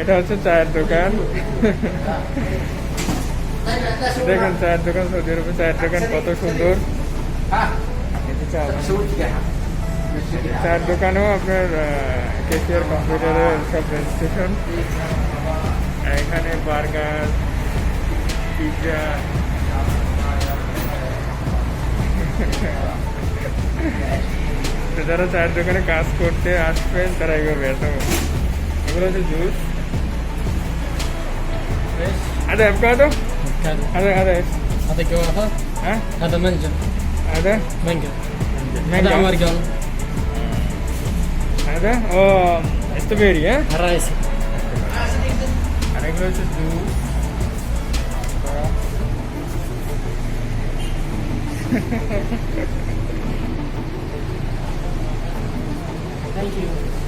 এটা হচ্ছে চায়ের দোকান। দেখুন চায়ের দোকান, সৌদি আরবে চায়ের দোকান কত সুন্দর। চায়ের দোকানেও আপনার কেসিআর কম্পিউটারের সব রেজিস্ট্রেশন এখানে বার্গার পিৎজা যারা চায়ের দোকানে কাজ করতে আসবেন, তারা এগোবে এত এগুলো হচ্ছে juice Ada avocado? ada Ada ada. Ada guava. Hah? Ada manager. Ada? Mangga. Ada Ada amargal. Ada? Oh, itu beri ya? Rice. Ada glasses dulu. Thank you.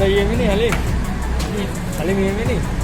ada yang ini Ali. Ini Ali ini.